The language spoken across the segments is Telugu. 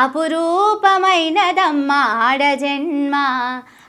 అపురూపమైనదమ్మా ఆడజన్మ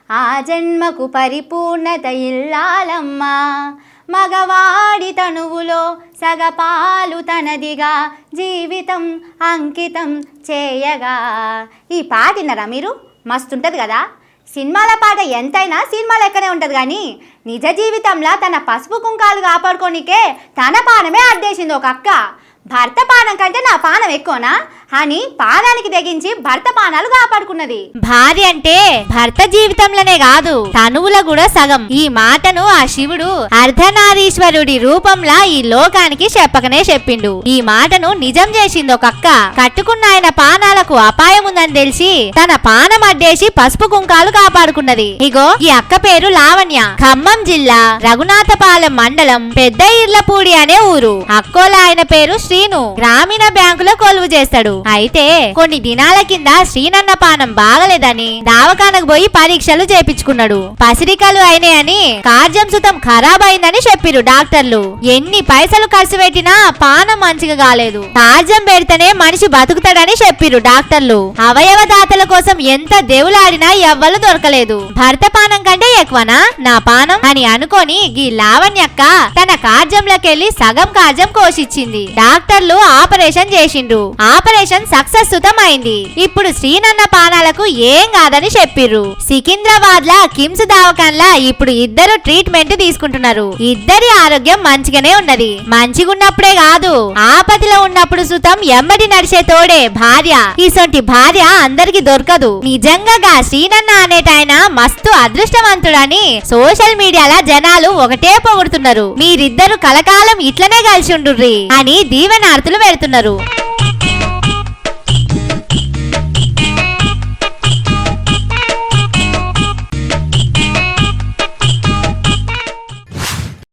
ఆ జన్మకు పరిపూర్ణత ఇల్లాలమ్మా. మగవాడి తనువులో సగపాలు తనదిగా జీవితం అంకితం చేయగా. ఈ పాట విన్నారా మీరు? మస్తుంటుంది కదా. సినిమాల పాట ఎంతైనా సినిమాలు ఎక్కడే ఉంటుంది కానీ నిజ జీవితంలో తన పసుపు కుంకాలు కాపాడుకోనికే తన పానమే అడ్డేసింది ఒక అక్క. భర్త పానం కంటే నా పానం ఎక్కువనా? అని పాదానికి తెగించి భర్త పానాలు కాపాడుకున్నది. భార్య అంటే భర్త జీవితంలోనే కాదు తనువుల కూడా సగం. ఈ మాటను ఆ శివుడు అర్ధనారీశ్వరుడి రూపంలా ఈ లోకానికి చెప్పకనే చెప్పిండు. ఈ మాటను నిజం చేసింది ఒక అక్క. కట్టుకున్న ఆయన పానాలకు అపాయం ఉందని తెలిసి తన పానం అడ్డేసి పసుపు కుంకాలు కాపాడుకున్నది. ఇగో ఈ అక్క పేరు లావణ్య. ఖమ్మం జిల్లా రఘునాథపాలెం మండలం పెద్ద ఇర్లపూడి అనే ఊరు. అక్కోల ఆయన పేరు శ్రీను. గ్రామీణ బ్యాంకులో కొలువు చేస్తాడు. అయితే కొన్ని దినాల కింద శ్రీనన్న పానం బాగలేదని దావకానకు పోయి పరీక్షలు చేపించుకున్నాడు. పసిరికలు అయినాయని కార్జం సుతం ఖరాబ్ అయిందని చెప్పిరు డాక్టర్లు. ఎన్ని పైసలు ఖర్చు పెట్టినా పానం మంచిగా కాలేదు. కార్జం పెడితేనే మనిషి బతుకుతాడని చెప్పిరు డాక్టర్లు. అవయవ దాతల కోసం ఎంత దేవులాడినా ఎవ్వరు దొరకలేదు. భర్త పానం కంటే ఎక్కువనా? నా పానం అని అనుకొని గీ లావణ్యక్క తన కార్జంలకెళ్ళి సగం కార్జం కోసిచ్చింది. డాక్టర్లు ఆపరేషన్ చేసిండ్రు. ఆపరేషన్ సక్సెస్ సుతం అయింది ఇప్పుడు శ్రీనన్న పానాలకు ఏం కాదని చెప్పిర్రు. సికింద్రాబాద్ లా కిమ్స్ దవాఖాన్లా ఇప్పుడు ఇద్దరు ట్రీట్మెంట్ తీసుకుంటున్నారు. ఇద్దరి ఆరోగ్యం మంచిగానే ఉన్నది. మంచిగున్నప్పుడే కాదు ఆపతిలో ఉన్నప్పుడు సుతం ఎమ్మటి నడిచే తోడే భార్య. ఇసొంటి భార్య అందరికి దొరకదు. నిజంగా శ్రీనన్న అనేటాయన మస్తు అదృష్టవంతుడని సోషల్ మీడియాలో జనాలు ఒకటే పొగుడుతున్నారు. మీరిద్దరు కలకాలం ఇట్లనే కలిసి ఉండుర్రి అని దీవెనార్తులు పెడుతున్నారు.